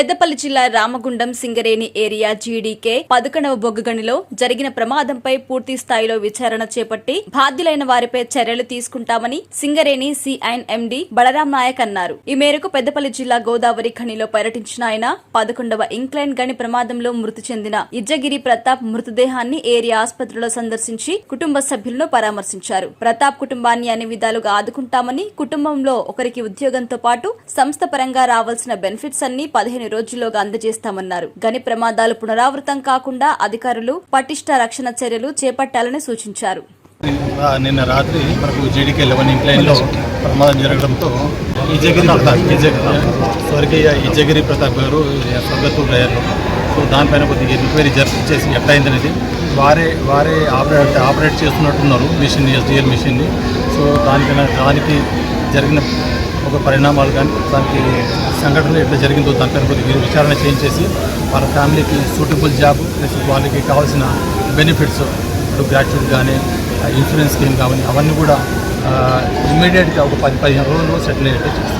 పెద్దపల్లి జిల్లా Ramagundam Singareni area GDK పదకొండవ బొగ్గుగనిలో జరిగిన ప్రమాదంపై పూర్తి స్థాయిలో విచారణ చేపట్టి బాధ్యులైన వారిపై చర్యలు తీసుకుంటామని సింగరేణి సిఐన్ ఎండి బలరాం నాయక్ అన్నారు. ఈ మేరకు పెద్దపల్లి జిల్లా గోదావరి ఖనిలో పర్యటించిన ఆయన పదకొండవ ఇంక్లైన్ గని ప్రమాదంలో మృతి చెందిన ఇజ్జగిరి ప్రతాప్ మృతదేహాన్ని ఏరియా ఆసుపత్రిలో సందర్శించి కుటుంబ సభ్యులను పరామర్శించారు. ప్రతాప్ కుటుంబాన్ని అన్ని విధాలుగా ఆదుకుంటామని కుటుంబంలో ఒకరికి ఉద్యోగంతో పాటు సంస్థ పరంగా రావాల్సిన బెనిఫిట్స్ అన్ని పదిహేను రోజుల్లోగా అందజేస్తామన్నారు. గని ప్రమాదాలు పునరావృతం కాకుండా అధికారులు పటిష్ట రక్షణ చర్యలు చేపట్టాలని సూచించారు. నిన్న రాత్రి మనకు జీడీకే లెవెన్ ఇంక్లైన్లో ప్రమాదం జరగడంతో ఇజగిరి ప్రతాప్ స్వర్గీయ ఇజగిరి ప్రతాప్ గారు స్వర్గతూరు అయ్యారు సో దానిపైన కొద్దిగా ఎంక్వైరీ జరిపించేసి ఎట్లా అయిందనేది వారే వారే ఆపరేట్ ఆపరేట్ చేస్తున్నట్టున్నారు మిషన్ ఎస్డిఎల్ మిషన్ని. సో దానిపైన దానికి జరిగిన ఒక పరిణామాలు కానీ దానికి సంఘటన ఎట్లా జరిగిందో దానిపైన కొద్దిగా విచారణ చేయించేసి వాళ్ళ ఫ్యామిలీకి సూటబుల్ జాబ్ ప్లస్ వాళ్ళకి కావాల్సిన బెనిఫిట్స్ ఇప్పుడు గ్రాట్యుయేట్ కానీ ఇన్సూరెన్స్ స్కీమ్ కానీ అవన్నీ కూడా ఇమ్మీడియట్గా ఒక పది పదిహేను రోజుల్లో సెటిల్ అయ్యేట్టు చేస్తాం